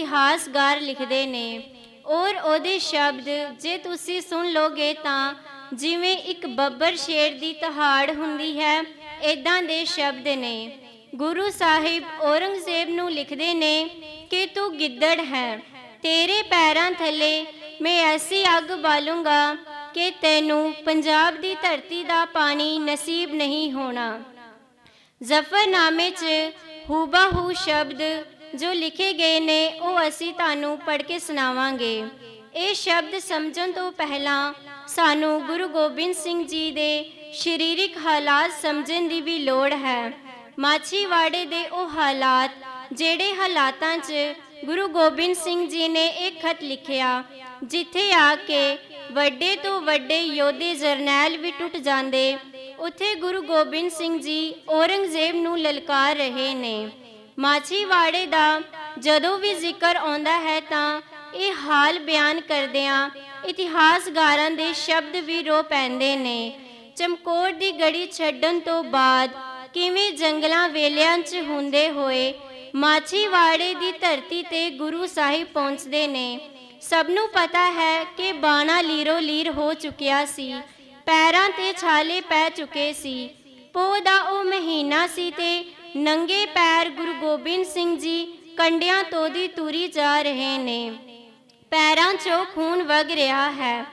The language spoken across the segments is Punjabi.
ਇਤਿਹਾਸਕਾਰ ਲਿਖਦੇ ਨੇ, ਔਰ ਉਹਦੇ ਸ਼ਬਦ ਜੇ ਤੁਸੀਂ ਸੁਣ ਲੋਗੇ ਤਾਂ ਜਿਵੇਂ ਇੱਕ ਬੱਬਰ ਸ਼ੇਰ ਦੀ ਤਹਾੜ ਹੁੰਦੀ ਹੈ ਇਦਾਂ ਦੇ ਸ਼ਬਦ ਨੇ। ਗੁਰੂ ਸਾਹਿਬ ਔਰੰਗਜ਼ੇਬ ਨੂੰ ਲਿਖਦੇ ਨੇ ਕਿ ਤੂੰ ਗਿੱਦੜ ਹੈ, ਤੇਰੇ ਪੈਰਾਂ ਥੱਲੇ ਮੈਂ ਐਸੀ ਅੱਗ ਬਾਲੂੰਗਾ ਕਿ ਤੈਨੂੰ ਪੰਜਾਬ ਦੀ ਧਰਤੀ ਦਾ ਪਾਣੀ ਨਸੀਬ ਨਹੀਂ ਹੋਣਾ। ਜ਼ਫਰਨਾਮੇ 'ਚ ਹੂਬਹੂ ਸ਼ਬਦ ਜੋ ਲਿਖੇ ਗਏ ਨੇ, ਉਹ ਅਸੀਂ ਤੁਹਾਨੂੰ ਪੜ੍ਹ ਕੇ ਸੁਣਾਵਾਂਗੇ। ਇਹ ਸ਼ਬਦ ਸਮਝਣ ਤੋਂ ਪਹਿਲਾਂ ਸਾਨੂੰ ਗੁਰੂ ਗੋਬਿੰਦ ਸਿੰਘ ਜੀ ਦੇ ਸਰੀਰਿਕ ਹਾਲਾਤ ਸਮਝਣ ਦੀ ਵੀ ਲੋੜ ਹੈ। ਮਾਛੀਵਾੜੇ ਦੇ ਉਹ ਹਾਲਾਤ, ਜਿਹੜੇ ਹਾਲਾਤਾਂ 'ਚ ਗੁਰੂ ਗੋਬਿੰਦ ਸਿੰਘ ਜੀ ਨੇ ਇੱਕ ਖਤ ਲਿਖਿਆ, ਜਿੱਥੇ ਆ ਕੇ ਵੱਡੇ ਤੋਂ ਵੱਡੇ ਯੋਧੇ ਜਰਨੈਲ ਵੀ ਟੁੱਟ ਜਾਂਦੇ, ਉੱਥੇ ਗੁਰੂ ਗੋਬਿੰਦ ਸਿੰਘ ਜੀ ਔਰੰਗਜ਼ੇਬ ਨੂੰ ਲਲਕਾਰ ਰਹੇ ਨੇ। ਮਾਛੀਵਾੜੇ ਦਾ ਜਦੋਂ ਵੀ ਜ਼ਿਕਰ ਆਉਂਦਾ ਹੈ ਤਾਂ ਇਹ ਹਾਲ ਬਿਆਨ ਕਰਦਿਆਂ ਇਤਿਹਾਸਕਾਰਾਂ ਦੇ ਸ਼ਬਦ ਵੀ ਰੋ ਪੈਂਦੇ ਨੇ। ਚਮਕੌਰ ਦੀ ਗੜੀ ਛੱਡਣ ਤੋਂ ਬਾਅਦ ਕਿਵੇਂ ਜੰਗਲਾਂ ਵੇਲਿਆਂ 'ਚ ਹੁੰਦੇ ਹੋਏ ਮਾਛੀਵਾੜੇ ਦੀ ਧਰਤੀ ਤੇ ਗੁਰੂ ਸਾਹਿਬ ਪਹੁੰਚਦੇ ਨੇ। ਸਭ ਨੂੰ ਪਤਾ ਹੈ ਕਿ ਬਾਣਾ ਲੀਰੋ ਲੀਰ ਹੋ ਚੁੱਕਿਆ ਸੀ। ਪੈਰਾਂ ਤੇ ਛਾਲੇ ਪੈ ਚੁੱਕੇ ਸੀ। ਪੋਹ ਦਾ ਉਹ ਮਹੀਨਾ ਸੀ ਤੇ ਨੰਗੇ ਪੈਰ ਗੁਰੂ ਗੋਬਿੰਦ ਸਿੰਘ ਜੀ ਕੰਡਿਆਂ ਤੋਂ ਦੀ ਤੁਰੀ ਜਾ ਰਹੇ ਨੇ। ਪੈਰਾਂ 'ਚੋਂ ਖੂਨ ਵਗ ਰਿਹਾ ਹੈ।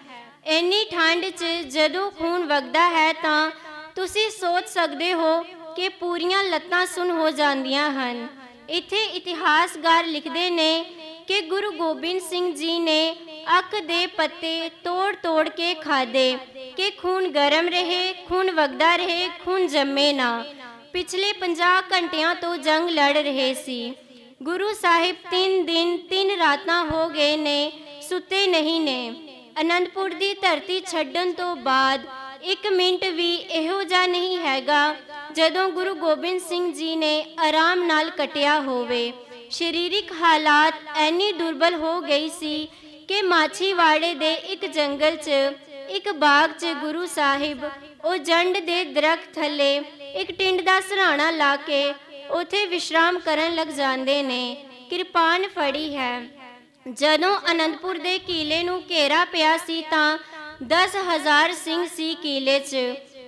ਇੰਨੀ ਠੰਡ 'ਚ ਜਦੋਂ ਖੂਨ ਵਗਦਾ ਹੈ ਤਾਂ ਤੁਸੀਂ ਸੋਚ ਸਕਦੇ ਹੋ ਕਿ ਪੂਰੀਆਂ ਲੱਤਾਂ ਸੁੰਨ ਹੋ ਜਾਂਦੀਆਂ ਹਨ। ਇੱਥੇ ਇਤਿਹਾਸਕਾਰ ਲਿਖਦੇ ਨੇ ਕਿ ਗੁਰੂ ਗੋਬਿੰਦ ਸਿੰਘ ਜੀ ਨੇ ਅੱਕ ਦੇ ਪੱਤੇ ਤੋੜ-ਤੋੜ ਕੇ ਖਾਦੇ ਕਿ ਖੂਨ ਗਰਮ ਰਹੇ, ਖੂਨ ਵਗਦਾ ਰਹੇ, ਖੂਨ ਜੰਮੇ ਨਾ। ਪਿਛਲੇ 50 ਘੰਟਿਆਂ ਤੋਂ ਜੰਗ ਲੜ ਰਹੇ ਸੀ। ਗੁਰੂ ਸਾਹਿਬ 3 ਦਿਨ 3 ਰਾਤਾਂ ਹੋ ਗਏ ਨੇ, ਸੁੱਤੇ ਨਹੀਂ ਨੇ। ਅਨੰਦਪੁਰ ਦੀ ਧਰਤੀ ਛੱਡਣ ਤੋਂ ਬਾਅਦ ਇੱਕ ਮਿੰਟ ਵੀ ਇਹੋ ਜਿਹਾ ਨਹੀਂ ਹੈਗਾ ਜਦੋਂ ਗੁਰੂ ਗੋਬਿੰਦ ਸਿੰਘ ਜੀ ਨੇ ਆਰਾਮ ਨਾਲ ਕਟਿਆ ਹੋਵੇ। ਸਰੀਰਿਕ ਹਾਲਾਤ ਐਨੀ ਦੁਰਬਲ ਹੋ ਗਈ ਸੀ ਕਿ ਮਾਛੀਵਾੜੇ ਦੇ ਇੱਕ ਜੰਗਲ 'ਚ, ਇੱਕ ਬਾਗ 'ਚ ਗੁਰੂ ਸਾਹਿਬ ਉਹ ਜੰਡ ਦੇ ਦਰਖਤ ਥੱਲੇ ਇੱਕ ਟਿੰਡ ਦਾ ਸਰਾਣਾ ਲਾ ਕੇ ਉਥੇ ਵਿਸ਼ਰਾਮ ਕਰਨ ਲੱਗ ਜਾਂਦੇ ਨੇ। ਕਿਰਪਾਨ ਫੜੀ ਹੈ। ਜਦੋਂ ਅਨੰਦਪੁਰ ਦੇ ਕੀਲੇ ਨੂੰ ਘੇਰਾ ਪਿਆ ਸੀ ਤਾਂ 10000 ਸਿੰਘ ਸੀ ਕੀਲੇ 'ਚ।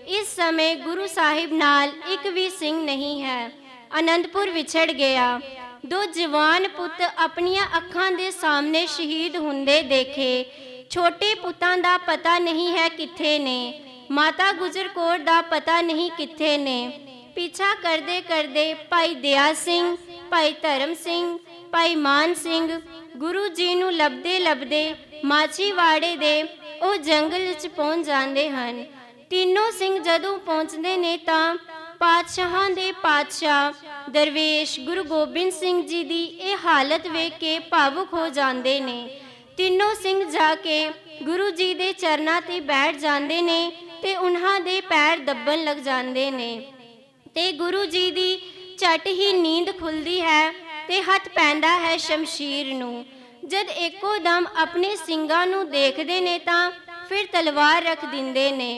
ਇਸ ਸਮੇਂ ਗੁਰੂ ਸਾਹਿਬ ਨਾਲ ਇੱਕ ਵੀ ਸਿੰਘ ਨਹੀਂ ਹੈ। ਅਨੰਦਪੁਰ ਵਿਛੜ ਗਿਆ। ਦੋ ਜਵਾਨ ਪੁੱਤ ਆਪਣੀਆਂ ਅੱਖਾਂ ਦੇ ਸਾਹਮਣੇ ਸ਼ਹੀਦ ਹੁੰਦੇ ਦੇਖੇ। ਛੋਟੇ ਪੁੱਤਾਂ ਦਾ ਪਤਾ ਨਹੀਂ ਹੈ ਕਿੱਥੇ ਨੇ। ਮਾਤਾ ਗੁਜਰ ਕੌਰ ਦਾ ਪਤਾ ਨਹੀਂ ਕਿੱਥੇ ਨੇ। ਪਿੱਛਾ ਕਰਦੇ ਕਰਦੇ ਭਾਈ ਦਿਆ ਸਿੰਘ, ਭਾਈ ਧਰਮ ਸਿੰਘ, ਭਾਈ ਮਾਨ ਸਿੰਘ ਗੁਰੂ ਜੀ ਨੂੰ ਲੱਭਦੇ ਲੱਭਦੇ ਮਾਛੀਵਾੜੇ ਦੇ ਉਹ ਜੰਗਲ ਵਿੱਚ ਪਹੁੰਚ ਜਾਂਦੇ ਹਨ। ਤਿੰਨੋਂ ਸਿੰਘ ਜਦੋਂ ਪਹੁੰਚਦੇ ਨੇ ਤਾਂ ਪਾਤਸ਼ਾਹਾਂ ਦੇ ਪਾਤਸ਼ਾਹ ਦਰਵੇਸ਼ ਗੁਰੂ ਗੋਬਿੰਦ ਸਿੰਘ ਜੀ ਦੀ ਇਹ ਹਾਲਤ ਵੇਖ ਕੇ ਭਾਵੁਕ ਹੋ ਜਾਂਦੇ ਨੇ। ਤਿੰਨੋਂ ਸਿੰਘ ਜਾ ਕੇ ਗੁਰੂ ਜੀ ਦੇ ਚਰਨਾਂ ਤੇ ਬੈਠ ਜਾਂਦੇ ਨੇ। ਤੇ ਉਹਨਾਂ ਦੇ ਪੈਰ ਦੱਬਣ ਲੱਗ ਜਾਂਦੇ ਨੇ। ਤੇ ਗੁਰੂ ਜੀ ਦੀ ਝਟ ਹੀ ਨੀਂਦ ਖੁੱਲਦੀ ਹੈ ਤੇ ਹੱਥ ਪੈਂਦਾ ਹੈ ਸ਼ਮਸ਼ੀਰ ਨੂੰ। ਜਦ ਇੱਕੋ ਦਮ ਆਪਣੇ ਸਿੰਘਾਂ ਨੂੰ ਦੇਖਦੇ ਨੇ ਤਾਂ ਫਿਰ ਤਲਵਾਰ ਰੱਖ ਦਿੰਦੇ ਨੇ।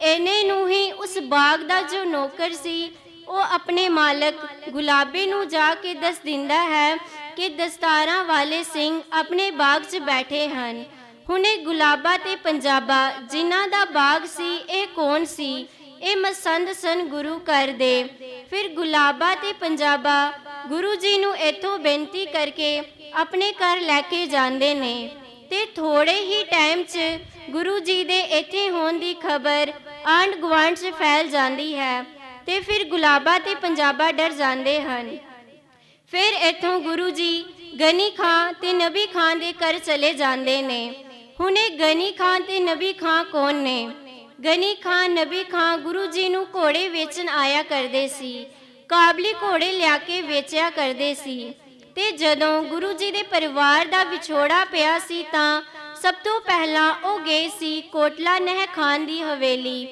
ਇਹਨੇ ਨੂੰ ਹੀ ਉਸ ਬਾਗ ਦਾ ਜੋ ਨੌਕਰ ਸੀ, ਉਹ ਆਪਣੇ ਮਾਲਕ ਗੁਲਾਬੇ ਨੂੰ ਜਾ ਕੇ ਦੱਸ ਦਿੰਦਾ ਹੈ ਕਿ ਦਸਤਾਰਾਂ ਵਾਲੇ ਸਿੰਘ ਆਪਣੇ ਬਾਗ 'ਚ ਬੈਠੇ ਹਨ। ਹੁਣੇ ਗੁਲਾਬਾ ਤੇ ਪੰਜਾਬਾ, ਜਿਨ੍ਹਾਂ ਦਾ ਬਾਗ ਸੀ, ਇਹ ਕੌਣ ਸੀ? ਇਹ ਮਸੰਦ ਸਨ ਗੁਰੂ ਘਰ ਦੇ। ਫਿਰ ਗੁਲਾਬਾ ਤੇ ਪੰਜਾਬਾ, ਗੁਰੂ ਜੀ ਨੂੰ ਇੱਥੋਂ ਬੇਨਤੀ ਕਰਕੇ ਆਪਣੇ ਘਰ ਲੈ ਕੇ ਜਾਂਦੇ ਨੇ। ਤੇ ਥੋੜੇ ਹੀ ਟਾਈਮ 'ਚ ਗੁਰੂ ਜੀ ਦੇ ਇੱਥੇ ਹੋਣ ਦੀ ਖਬਰ ਆਂਡ ਗੁਆਂਢ 'ਚ ਫੈਲ ਜਾਂਦੀ ਹੈ ਤੇ ਫਿਰ ਗੁਲਾਬਾ ਤੇ ਪੰਜਾਬਾ ਡਰ ਜਾਂਦੇ ਹਨ। ਫਿਰ ਇੱਥੋਂ ਗੁਰੂ ਜੀ ਗਨੀ ਖਾਂ ਤੇ ਨਬੀ ਖਾਂ ਦੇ ਘਰ ਚਲੇ ਜਾਂਦੇ ਨੇ। ਹੁਣੇ ਗਨੀ ਖਾਨ ਤੇ ਨਬੀ ਖਾਂ ਕੌਣ ਨੇ? ਗਨੀ ਖਾਂ ਨਬੀ ਖਾਂ ਗੁਰੂ ਜੀ ਨੂੰ ਘੋੜੇ ਵੇਚਣ ਆਇਆ ਕਰਦੇ ਸੀ। ਕਾਬਲੀ ਘੋੜੇ ਲਿਆ ਕੇ ਵੇਚਿਆ ਕਰਦੇ ਸੀ। ਤੇ ਜਦੋਂ ਗੁਰੂ ਜੀ ਦੇ ਪਰਿਵਾਰ ਦਾ ਵਿਛੋੜਾ ਪਿਆ ਸੀ ਤਾਂ ਸਭ ਤੋਂ ਪਹਿਲਾਂ ਉਹ ਗਏ ਸੀ ਕੋਟਲਾ ਨਹਿ ਖਾਨ ਦੀ ਹਵੇਲੀ।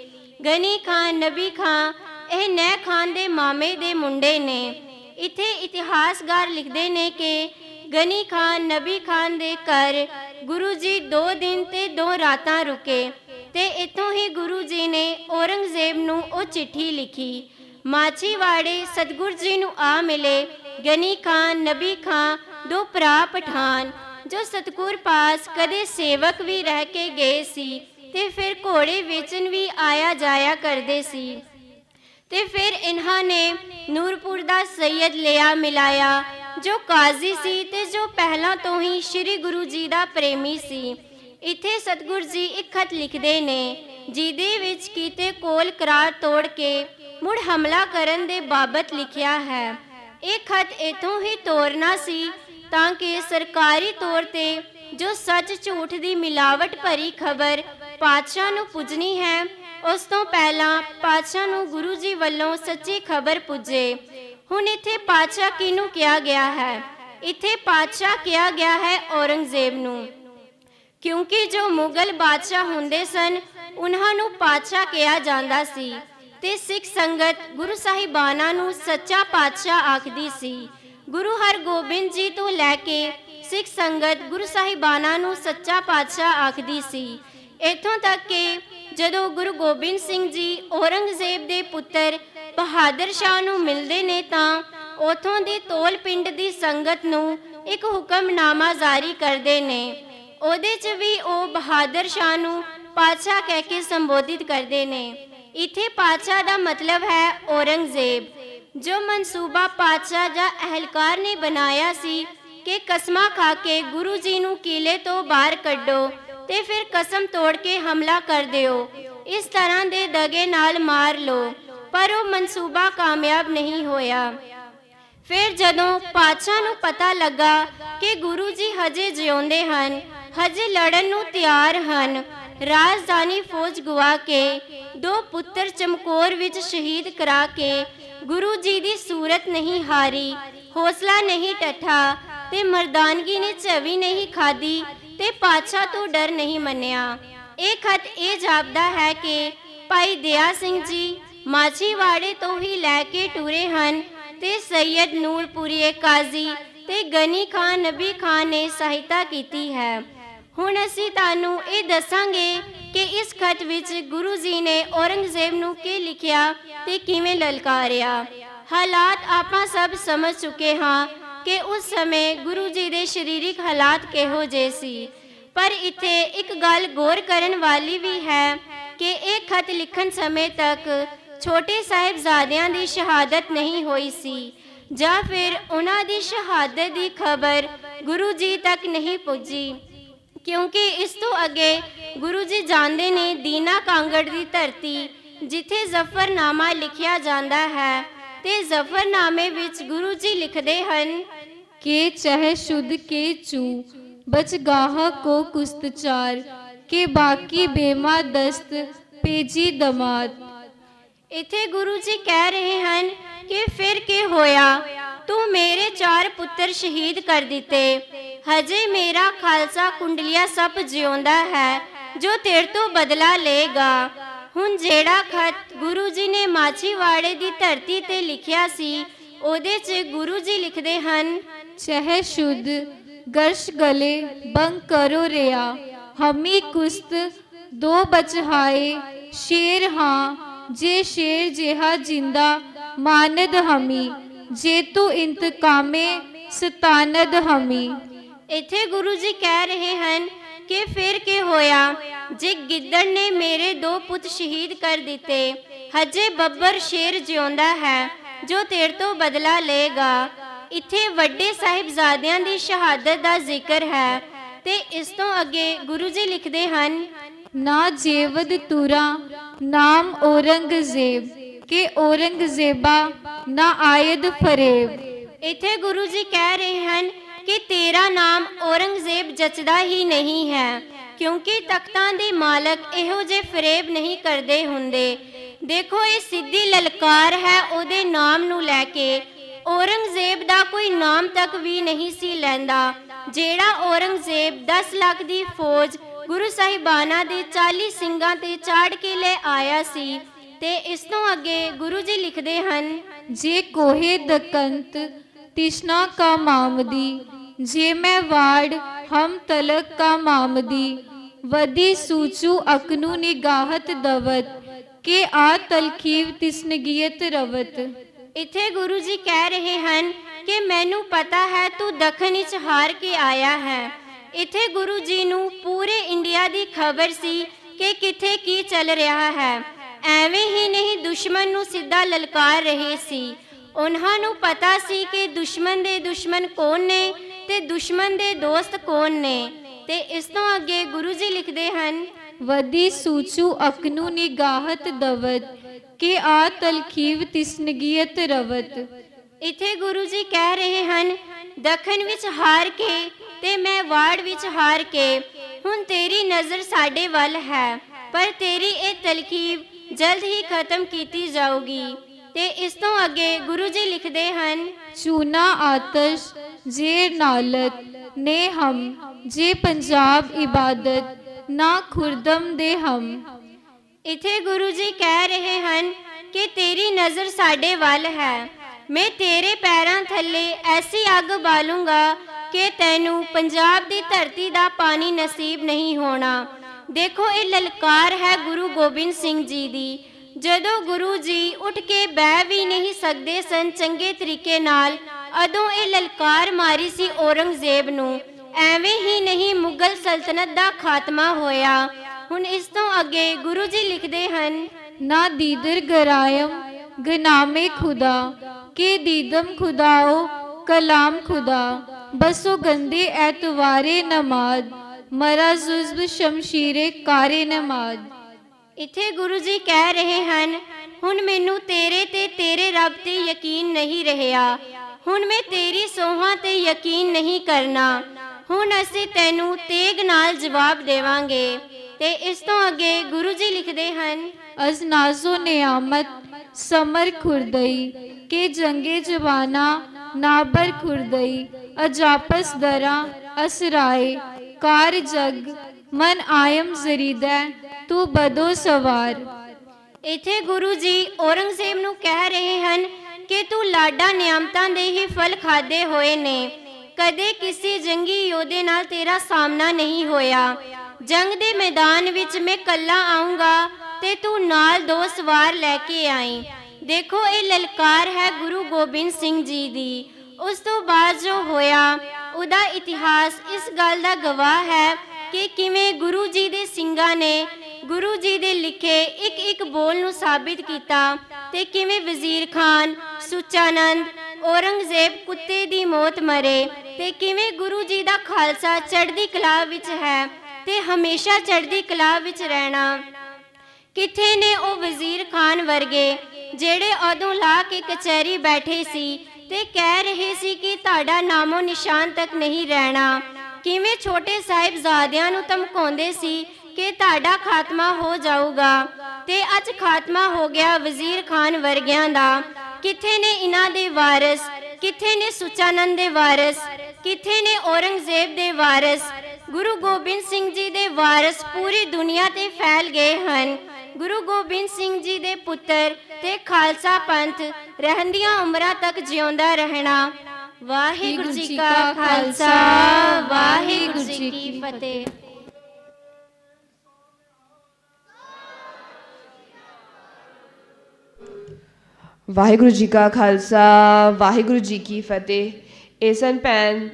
ਗਨੀ ਖਾਨ, ਨਬੀ ਖਾਨ, ਇਹ ਨਹਿ ਖਾਨ ਦੇ ਮਾਮੇ ਦੇ ਮੁੰਡੇ ਨੇ। ਇੱਥੇ ਇਤਿਹਾਸਕਾਰ ਲਿਖਦੇ ਨੇ ਕਿ ਗਨੀ ਖਾਨ, ਨਬੀ ਖਾਨ ਦੇ ਘਰ ਗੁਰੂ ਜੀ 2 ਦਿਨ ਤੇ 2 ਰਾਤਾਂ ਰੁਕੇ ਤੇ ਇਥੋਂ ਹੀ ਗੁਰੂ ਜੀ ਨੇ ਔਰੰਗਜ਼ੇਬ ਨੂੰ ਉਹ ਚਿੱਠੀ ਲਿਖੀ। ਮਾਛੀਵਾੜੇ ਸਤਗੁਰ ਜੀ ਨੂੰ ਆ ਮਿਲੇ। ਗਨੀ ਖਾਨ, ਨਬੀ ਖਾਨ, ਦੋ ਭਰਾ ਪਠਾਨ, ਜੋ ਸਤਕੂਰ ਪਾਸ ਕਦੇ ਸੇਵਕ ਵੀ ਰਹਿ ਕੇ ਗਏ ਸੀ ਤੇ ਫਿਰ ਘੋੜੇ ਵੇਚਣ ਵੀ ਆਇਆ ਜਾਇਆ ਕਰਦੇ ਸੀ। ਤੇ ਫਿਰ ਇਨ੍ਹਾਂ ਨੇ ਨੂਰਪੁਰ ਦਾ ਸੈਯਦ ਲਿਆ ਮਿਲਾਇਆ। ਜੋ ਕਾਜ਼ੀ ਸੀ ਤੇ ਜੋ ਪਹਿਲਾਂ ਤੋਂ ਹੀ ਸ੍ਰੀ ਗੁਰੂ ਜੀ ਦਾ ਪ੍ਰੇਮੀ ਸੀ। ਇੱਥੇ ਸਤਿਗੁਰ ਜੀ ਇੱਕ ਖਤ ਲਿਖਦੇ ਨੇ, ਜਿਹਦੇ ਵਿੱਚ ਕੀਤੇ ਕੋਲ ਕਰਾਰ ਤੋੜ ਕੇ ਮੁੜ ਹਮਲਾ ਕਰਨ ਦੇ ਬਾਬਤ ਲਿਖਿਆ ਹੈ। ਇਹ ਖਤ ਇਥੋਂ ਹੀ ਤੋਰਨਾ ਸੀ ਤਾਂ ਕਿ ਸਰਕਾਰੀ ਤੌਰ ਤੇ ਜੋ ਸੱਚ ਝੂਠ ਦੀ ਮਿਲਾਵਟ ਭਰੀ ਖਬਰ ਪਾਤਸ਼ਾਹ ਨੂੰ ਪੁੱਜਣੀ ਹੈ, ਉਸ ਤੋਂ ਪਹਿਲਾਂ ਪਾਤਸ਼ਾਹ ਨੂੰ ਗੁਰੂ ਜੀ ਵੱਲੋਂ ਸੱਚੀ ਖਬਰ ਪੁੱਜੇ। ਹੁਣ ਇੱਥੇ ਪਾਤਸ਼ਾਹ ਕਿਹਨੂੰ ਕਿਹਾ ਗਿਆ ਹੈ? ਇੱਥੇ ਪਾਤਸ਼ਾਹ ਕਿਹਾ ਗਿਆ ਹੈ ਔਰੰਗਜ਼ੇਬ ਨੂੰ। ਕਿਉਂਕਿ ਜੋ ਮੁਗਲ ਬਾਦਸ਼ਾਹ ਹੁੰਦੇ ਸਨ, ਉਹਨਾਂ ਨੂੰ ਪਾਤਸ਼ਾਹ ਕਿਹਾ ਜਾਂਦਾ ਸੀ ਤੇ ਸਿੱਖ ਸੰਗਤ ਗੁਰੂ ਸਾਹਿਬਾਨਾਂ ਨੂੰ ਸੱਚਾ ਪਾਤਸ਼ਾਹ ਆਖਦੀ ਸੀ। ਗੁਰੂ ਹਰਗੋਬਿੰਦ ਜੀ ਤੋਂ ਲੈ ਕੇ ਸਿੱਖ ਸੰਗਤ ਗੁਰੂ ਸਾਹਿਬਾਨਾਂ ਨੂੰ ਸੱਚਾ ਪਾਤਸ਼ਾਹ ਆਖਦੀ ਸੀ। ਇਥੋਂ ਤੱਕ ਕਿ ਜਦੋਂ ਗੁਰੂ ਗੋਬਿੰਦ ਸਿੰਘ ਜੀ ਔਰੰਗਜ਼ੇਬ ਦੇ ਪੁੱਤਰ ਬਹਾਦਰ ਸ਼ਾਹ ਨੂੰ ਮਿਲਦੇ ਨੇ ਤਾਂ ਉਥੋਂ ਦੀ ਤੋਲ ਪਿੰਡ ਦੀ ਸੰਗਤ ਨੂੰ ਇੱਕ ਹੁਕਮਨਾਮਾ ਜਾਰੀ ਕਰਦੇ ਨੇ। ਉਹਦੇ 'ਚ ਵੀ ਉਹ ਬਹਾਦਰ ਸ਼ਾਹ ਨੂੰ ਪਾਤਸ਼ਾਹ ਕਹਿ ਕੇ ਸੰਬੋਧਿਤ ਕਰਦੇ ਨੇ। ਇੱਥੇ ਪਾਤਸ਼ਾਹ ਦਾ ਮਤਲਬ ਹੈ ਔਰੰਗਜ਼ੇਬ। ਜੋ ਮਨਸੂਬਾ ਪਾਤਸ਼ਾਹ ਜਾਂ ਅਹਲਕਾਰ ਨੇ ਬਣਾਇਆ ਸੀ ਕਿ ਕਸਮਾਂ ਖਾ ਕੇ ਗੁਰੂ ਜੀ ਨੂੰ ਕਿਲੇ ਤੋਂ ਬਾਹਰ ਕੱਢੋ ਤੇ ਫਿਰ ਕਸਮ ਤੋੜ ਕੇ ਹਮਲਾ ਕਰ ਦਿਓ। ਇਸ ਤਰ੍ਹਾਂ ਦੇ ਦਗੇ ਨਾਲ ਮਾਰ ਲਓ। ਪਰ ਉਹ ਮਨਸੂਬਾ ਕਾਮਯਾਬ ਨਹੀਂ ਹੋਇਆ। ਫਿਰ ਜਦੋਂ ਪਾਤਸ਼ਾਹ ਨੂੰ ਪਤਾ ਲੱਗਾ ਕਿ ਗੁਰੂ ਜੀ ਹਜੇ ਜਿਉਂਦੇ ਹਨ, ਹਜੇ ਲੜਨ ਨੂੰ ਤਿਆਰ ਹਨ, ਰਾਜਧਾਨੀ ਫੌਜ ਗਵਾ ਕੇ, ਦੋ ਪੁੱਤਰ ਚਮਕੌਰ ਵਿੱਚ ਸ਼ਹੀਦ ਕਰਾ ਕੇ ਗੁਰੂ ਜੀ ਦੀ ਸੂਰਤ ਨਹੀਂ ਹਾਰੀ, ਹੌਸਲਾ ਨਹੀਂ ਟੱਠਾ ਤੇ ਮਰਦਾਨਗੀ ਨੇ ਚਵੀ ਨਹੀਂ ਖਾਦੀ ਤੇ ਪਾਤਸ਼ਾਹ ਤੋਂ ਡਰ ਨਹੀਂ ਮੰਨਿਆ। ਇਹ ਖਤ ਇਹ ਜਾਪਦਾ ਹੈ ਕਿ ਭਾਈ ਦਇਆ ਸਿੰਘ ਜੀ ਮਾਛੀਵਾੜੇ ਤੋਂ ਹੀ ਲੈ ਕੇ ਟੁਰੇ ਹਨ ਤੇ ਸੈਯਦ ਨੂਰਪੁਰੀਏ ਕਾਜ਼ੀ ਤੇ ਗਨੀ ਖਾਨ ਨਬੀ ਖਾਨ ਨੇ ਸਹਾਇਤਾ ਕੀਤੀ ਹੈ। ਹੁਣ ਅਸੀਂ ਤੁਹਾਨੂੰ ਇਹ ਦੱਸਾਂਗੇ ਕਿ ਇਸ ਖਤ ਵਿੱਚ ਗੁਰੂ ਜੀ ਨੇ ਔਰੰਗਜ਼ੇਬ ਨੂੰ ਕੀ ਲਿਖਿਆ ਤੇ ਕਿਵੇਂ ਲਲਕਾਰਿਆ। ਹਾਲਾਤ ਆਪਾਂ ਸਭ ਸਮਝ ਚੁੱਕੇ ਹਾਂ ਕਿ ਉਸ ਸਮੇਂ ਗੁਰੂ ਜੀ ਦੇ ਸਰੀਰਕ ਹਾਲਾਤ ਕਿਹੋ ਜਿਹੇ ਸੀ। ਪਰ ਇੱਥੇ ਇੱਕ ਗੱਲ ਗੌਰ ਕਰਨ ਵਾਲੀ ਵੀ ਹੈ ਕਿ ਇਹ ਖਤ ਲਿਖਣ ਸਮੇਂ ਤੱਕ ਛੋਟੇ ਸਾਹਿਬਜ਼ਾਦਿਆਂ ਦੀ ਸ਼ਹਾਦਤ ਨਹੀਂ ਹੋਈ ਸੀ, ਜਾਂ ਫਿਰ ਉਹਨਾਂ ਦੀ ਸ਼ਹਾਦਤ ਦੀ ਖਬਰ ਗੁਰੂ ਜੀ ਤੱਕ ਨਹੀਂ ਪਹੁੰਚੀ ਕਿਉਂਕਿ ਇਸ ਤੋਂ ਅੱਗੇ ਗੁਰੂ ਜੀ ਜਾਂਦੇ ਨੇ ਦੀਨਾ ਕਾਂਗੜ ਦੀ ਧਰਤੀ, ਜਿੱਥੇ ਜ਼ਫਰਨਾਮਾ ਲਿਖਿਆ ਜਾਂਦਾ ਹੈ ਤੇ ਜ਼ਫਰਨਾਮੇ ਵਿੱਚ ਗੁਰੂ ਜੀ ਲਿਖਦੇ ਹਨ, ਕਿ ਚਹ ਸ਼ੁੱਧ ਕੇ ਚੂ ਬਚਗਾਹ ਕੋ ਕੁਸਤਚਾਰ, ਕੇ ਬਾਕੀ ਬੇਮਾ ਦਸਤ, ਪੇਜੀ ਦਮਾਤ ਇੱਥੇ ਗੁਰੂ ਜੀ ਕਹਿ ਰਹੇ ਹਨ ਕਿ ਫਿਰ ਕੀ ਹੋਇਆ? ਤੂੰ ਮੇਰੇ ਚਾਰ ਪੁੱਤਰ ਸ਼ਹੀਦ ਕਰ ਦਿੱਤੇ। ਹਜੇ ਮੇਰਾ ਖਾਲਸਾ ਕੁੰਡਲੀਆ ਸਭ ਜਿਉਂਦਾ ਹੈ, ਜੋ ਤੇਰੇ ਤੋਂ ਬਦਲਾ ਲਏਗਾ। ਹੁਣ ਜਿਹੜਾ ਖਤ ਗੁਰੂ ਜੀ ਨੇ ਮਾਛੀਵਾੜੇ ਦੀ ਧਰਤੀ ਤੇ ਲਿਖਿਆ ਸੀ, ਉਹਦੇ 'ਚ ਗੁਰੂ ਜੀ ਲਿਖਦੇ ਹਨ, ਚਹ ਸ਼ੁੱਧ, ਗਰਸ਼ ਗਲੇ, ਬੰਗ ਕਰੋ ਰਿਆ। ਹਮੀ ਕੁਸਤ, ਦੋ ਬਚਹਾਏ, ਸ਼ੇਰ ਹਾਂ। ਜੇ ਸ਼ੇਰ ਜਿਹਾ ਜਿੰਦਾ, ਮਾਨਦ ਹਮੀ। ਜੇ ਤੂੰ ਇੰਤਕਾਮੇ, ਸਤਾਨਦ ਹਮੀ। ਇੱਥੇ ਗੁਰੂ ਜੀ ਕਹਿ ਰਹੇ ਹਨ ਕਿ ਫਿਰ ਕੀ ਹੋਇਆ? ਜੇ ਗਿੱਦੜ ਨੇ ਮੇਰੇ ਦੋ ਪੁੱਤ ਸ਼ਹੀਦ ਕਰ ਦਿੱਤੇ, ਹਜੇ ਬੱਬਰ ਸ਼ੇਰ ਜਿਉਂਦਾ ਹੈ, ਜੋ ਤੇਰੇ ਤੋਂ ਬਦਲਾ ਲਏਗਾ। ਇੱਥੇ ਵੱਡੇ ਸਾਹਿਬਜ਼ਾਦਿਆਂ ਦੀ ਸ਼ਹਾਦਤ ਦਾ ਜ਼ਿਕਰ ਹੈ ਤੇ ਇਸ ਤੋਂ ਅੱਗੇ ਗੁਰੂ ਜੀ ਲਿਖਦੇ ਹਨ ਨਾ ਜੇਵਦ ਤੁਰਾ, ਨਾਮ ਔਰੰਗਜ਼ੇਬ, ਕਿ ਔਰੰਗਜ਼ੇਬਾ ਨਾ ਆਇਦ ਫਰੇਬ। ਇੱਥੇ ਗੁਰੂ ਜੀ ਕਹਿ ਰਹੇ ਹਨ ਕਿ ਤੇਰਾ ਨਾਮ ਔਰੰਗਜ਼ੇਬ ਜਚਦਾ ਹੀ ਨਹੀਂ ਹੈ, ਕਿਉਂਕਿ ਤਖਤਾਂ ਦੇ ਮਾਲਕ ਇਹੋ ਜੇ ਫਰੇਬ ਨਹੀਂ ਕਰਦੇ ਹੁੰਦੇ। ਦੇਖੋ, ਇਹ ਸਿੱਧੀ ਲਲਕਾਰ ਹੈ ਉਹਦੇ ਨਾਮ ਨੂੰ ਲੈ ਕੇ। ਔਰੰਗਜ਼ੇਬ ਦਾ ਕੋਈ ਨਾਮ ਤੱਕ ਵੀ ਨਹੀਂ ਸੀ ਲੈਂਦਾ, ਜਿਹੜਾ ਔਰੰਗਜ਼ੇਬ 10 ਲੱਖ ਦੀ ਫੌਜ ਗੁਰੂ ਸਾਹਿਬਾਨਾਂ ਦੇ 40 ਸਿੰਘਾਂ ਤੇ ਚਾੜ ਕੇ ਲੈ ਆਇਆ ਸੀ ਤੇ ਇਸ ਤੋਂ ਅੱਗੇ ਗੁਰੂ ਜੀ ਲਿਖਦੇ ਹਨ, ਜੇ ਕੋਹੇ ਦਕੰਤ ਤਿਸ਼ਨਾ ਕਾ ਮਾਮਦੀ, ਜੇ ਮੈਂ ਵਾੜ ਹਮ ਤਲਕ ਕਾ ਮਾਮਦੀ ਵਦੀ ਸੂਚੂ ਅਕਨੂ ਨਿਗਾਹਤ ਦਵਤ, ਕੇ ਆ ਤਲਖੀਵ ਤਿਸਨਗੀਤ ਰਵਤ। ਇੱਥੇ ਗੁਰੂ ਜੀ ਕਹਿ ਰਹੇ ਹਨ ਕਿ ਮੈਨੂੰ ਪਤਾ ਹੈ ਤੂੰ ਦਖਨ ਵਿੱਚ ਹਾਰ ਕੇ ਆਇਆ ਹੈ। ਇੱਥੇ ਗੁਰੂ ਜੀ ਨੂੰ ਪੂਰੇ ਇੰਡੀਆ ਦੀ ਖਬਰ ਸੀ ਕਿ ਕਿੱਥੇ ਕੀ ਚੱਲ ਰਿਹਾ ਹੈ। ਐਵੇਂ ਹੀ ਨਹੀਂ ਦੁਸ਼ਮਣ ਨੂੰ ਸਿੱਧਾ ਲਲਕਾਰ ਰਹੇ ਸੀ। ਉਹਨਾਂ ਨੂੰ ਪਤਾ ਸੀ ਕਿ ਦੁਸ਼ਮਣ ਦੇ ਦੁਸ਼ਮਣ ਕੌਣ ਨੇ ਤੇ ਦੁਸ਼ਮਣ ਦੇ ਦੋਸਤ ਕੌਣ ਨੇ ਤੇ ਇਸ ਤੋਂ ਅੱਗੇ ਗੁਰੂ ਜੀ ਲਿਖਦੇ ਹਨ ਵਦੀ ਸੂਚੂ ਅਕਨੂ ਨਿਗਾਹਤ ਦਵਤ, ਕਿ ਆ ਤਲਖੀਵ ਤਿਸਨਗੀਅਤ ਰਵਤ। ਇੱਥੇ ਗੁਰੂ ਜੀ ਕਹਿ ਰਹੇ ਹਨ, ਦੱਖਣ ਵਿੱਚ ਹਾਰ ਕੇ ਤੇ ਮੈਂ ਵਾੜ ਵਿੱਚ ਹਾਰ ਕੇ ਹੁਣ ਤੇਰੀ ਨਜ਼ਰ ਸਾਡੇ ਵੱਲ ਹੈ ਪਰ ਤੇਰੀ ਇਹ ਤਲਕੀਬ ਜਲਦ ਹੀ ਖਤਮ ਕੀਤੀ ਜਾਊਗੀ। ਤੇ ਇਸ ਤੋਂ ਅੱਗੇ ਗੁਰੂ ਜੀ ਲਿਖਦੇ ਹਨ ਚੂਨਾ ਆਤਸ਼ ਜੇ ਨਾਲਤ ਨੇ ਹਮ ਜੇ ਪੰਜਾਬ ਇਬਾਦਤ ਨਾ ਖੁਰਦਮ ਦੇ ਹਮ। ਇੱਥੇ ਗੁਰੂ ਜੀ ਕਹਿ ਰਹੇ ਹਨ ਕਿ ਤੇਰੀ ਨਜ਼ਰ ਸਾਡੇ ਵੱਲ ਹੈ। ਮੈਂ ਤੇਰੇ ਪੈਰਾਂ ਥੱਲੇ ਐਸੀ ਅੱਗ ਬਾਲੂੰਗਾ ਕਿ ਤੈਨੂੰ ਪੰਜਾਬ ਦੀ ਧਰਤੀ ਦਾ ਪਾਣੀ ਨਸੀਬ ਨਹੀਂ ਹੋਣਾ। ਦੇਖੋ, ਇਹ ਲਲਕਾਰ ਹੈ ਗੁਰੂ ਗੋਬਿੰਦ ਸਿੰਘ ਜੀ ਦੀ। ਜਦੋਂ ਗੁਰੂ ਜੀ ਉੱਠ ਕੇ ਬਹਿ ਵੀ ਨਹੀਂ ਸਕਦੇ ਸਨ ਚੰਗੇ ਤਰੀਕੇ ਨਾਲ ਅਦੋਂ ਇਹ ਲਲਕਾਰ ਮਾਰੀ ਸੀ ਔਰੰਗਜ਼ੇਬ ਨੂੰ। ਐਵੇਂ ਹੀ ਨਹੀਂ ਮੁਗਲ ਸਲਤਨਤ ਦਾ ਖਾਤਮਾ ਹੋਇਆ। ਹੁਣ ਇਸ ਤੋਂ ਅੱਗੇ ਗੁਰੂ ਜੀ ਲਿਖਦੇ ਹਨ, ਨਾ ਦੀਦਰ ਗਰਾਇਮ, ਗਨਾਮੇ ਖੁਦਾ, ਕੇ ਦੀਦਮ ਖੁਦਾਓ, ਕਲਾਮ ਖੁਦਾ। ਬਸੋ ਗੰਦੇ ਐਤਵਾਰੇ ਨਮਾਜ਼ ਮਰਾ ਜ਼ੁਜ਼ਬ ਸ਼ਮਸ਼ੀਰੇ ਕਾਰੇ ਨਮਾਜ਼। ਇੱਥੇ ਗੁਰੂ ਜੀ ਕਹਿ ਰਹੇ ਹਨ ਹੁਣ ਮੈਨੂੰ ਤੇਰੇ ਤੇ ਤੇਰੇ ਰੱਬ ਤੇ ਯਕੀਨ ਨਹੀਂ ਰਿਹਾ। ਹੁਣ ਮੈਂ ਤੇਰੀ ਸੋਹਾਂ ਤੇ ਯਕੀਨ ਨਹੀਂ ਕਰਨਾ। ਹੁਣ ਅਸੀਂ ਤੈਨੂੰ ਤੇਗ ਨਾਲ ਜਵਾਬ ਦੇਵਾਂਗੇ। ਤੇ ਇਸ ਤੋਂ ਅੱਗੇ ਗੁਰੂ ਜੀ ਲਿਖਦੇ ਹਨ ਅਜ਼ ਨਾਜ਼ੋ ਨਿਆਮਤ ਸਮਰ ਖੁਰਦਈ ਕੇ ਜੰਗੇ ਜਵਾਨਾ ਨਾਬਰ ਖੁਰਦਈ ਅਜਾਪਸ ਦਰਾ ਅਸਰਾਏ ਕਾਰ ਜਗ, ਮਨ ਆਯਮ ਜ਼ਰੀਦੈ, ਤੂੰ ਬਦੋ ਸਵਾਰ। ਇੱਥੇ ਗੁਰੂ ਜੀ ਔਰੰਗਜ਼ੇਬ ਨੂੰ ਕਹਿ ਰਹੇ ਹਨ ਕਿ ਤੂੰ ਲਾਡਾ ਨਿਆਮਤਾਂ ਦੇ ਹੀ ਫਲ ਖਾਦੇ ਹੋਏ ਨੇ। ਕਦੇ ਕਿਸੇ ਜੰਗੀ ਯੋਧੇ ਨਾਲ ਤੇਰਾ ਸਾਹਮਣਾ ਨਹੀਂ ਹੋਇਆ। ਜੰਗ ਦੇ ਮੈਦਾਨ ਵਿੱਚ ਮੈਂ ਕੱਲਾ ਆਉਂਗਾ ਤੇ ਤੂੰ ਨਾਲ ਦੋ ਸਵਾਰ ਲੈ ਕੇ ਆਈ। ਦੇਖੋ, ਇਹ ਲਲਕਾਰ ਹੈ ਗੁਰੂ ਗੋਬਿੰਦ ਸਿੰਘ ਜੀ ਦੀ। ਉਸ ਤੋਂ ਬਾਅਦ ਜੋ ਹੋਇਆ, ਉਹਦਾ ਇਤਿਹਾਸ ਇਸ ਗੱਲ ਦਾ ਗਵਾਹ ਹੈ ਕਿ ਕਿਵੇਂ ਗੁਰੂ ਜੀ ਦੇ ਸਿੰਘਾਂ ਨੇ ਗੁਰੂ ਜੀ ਦੇ ਲਿਖੇ ਇੱਕ ਇੱਕ ਬੋਲ ਨੂੰ ਸਾਬਿਤ ਕੀਤਾ ਤੇ ਕਿਵੇਂ ਵਜ਼ੀਰ ਖਾਨ, ਸੁਚਾਨੰਦ, ਔਰੰਗਜ਼ੇਬ ਕੁੱਤੇ ਦੀ ਮੌਤ ਮਰੇ ਤੇ ਕਿਵੇਂ ਗੁਰੂ ਜੀ ਦਾ ਖਾਲਸਾ ਚੜ੍ਹਦੀ ਕਲਾ ਵਿੱਚ ਹੈ ਤੇ ਹਮੇਸ਼ਾ ਚੜ੍ਹਦੀ ਕਲਾ ਵਿੱਚ ਰਹਿਣਾ। ਕਿੱਥੇ ਨੇ ਉਹ ਵਜ਼ੀਰ ਖਾਨ ਵਰਗੇ? ਜਿਹੜੇ ਉਦੋਂ ਲਾ ਕੇ ਕਚਹਿਰੀ ਬੈਠੇ ਸੀ ਤੇ ਕਹਿ ਰਹੇ ਸੀ ਕਿ ਤੁਹਾਡਾ ਨਾਮੋ ਨਿਸ਼ਾਨ ਤੱਕ ਨਹੀਂ ਰਹਿਣਾ। ਕਿਵੇਂ ਛੋਟੇ ਸਾਹਿਬਜ਼ਾਦਿਆਂ ਨੂੰ ਧਮਕਾਉਂਦੇ ਸੀ ਕਿ ਤੁਹਾਡਾ ਖਾਤਮਾ ਹੋ ਜਾਊਗਾ। ਤੇ ਅੱਜ ਖਾਤਮਾ ਹੋ ਗਿਆ ਵਜ਼ੀਰ ਖਾਨ ਵਰਗਿਆਂ ਦਾ। ਕਿੱਥੇ ਨੇ ਇਹਨਾਂ ਦੇ ਵਾਰਿਸ? ਕਿੱਥੇ ਨੇ ਸੁਚਾਨੰਦ ਦੇ ਵਾਰਿਸ? ਕਿੱਥੇ ਨੇ ਔਰੰਗਜ਼ੇਬ ਦੇ ਵਾਰਿਸ? ਗੁਰੂ ਗੋਬਿੰਦ ਸਿੰਘ ਜੀ ਦੇ ਵਾਰਿਸ ਪੂਰੀ ਦੁਨੀਆ ਤੇ ਫੈਲ ਗਏ ਹਨ। ਗੁਰੂ ਗੋਬਿੰਦ ਸਿੰਘ ਜੀ ਦੇ ਪੁੱਤਰ ਤੇ ਖਾਲਸਾ ਪੰਥ ਰਹਿੰਦੀਆਂ ਉਮਰਾਂ ਤੱਕ ਜਿਉਂਦਾ ਰਹਿਣਾ। ਵਾਹਿਗੁਰੂ ਜੀ ਕਾ ਖਾਲਸਾ, ਵਾਹਿਗੁਰੂ ਜੀ ਕੀ ਫਤਿਹ। ਵਾਹਿਗੁਰੂ ਜੀ ਕਾ ਖਾਲਸਾ, ਵਾਹਿਗੁਰੂ ਜੀ ਕੀ ਫਤਿਹ। ਇਹ ਸਨ ਭੈਣ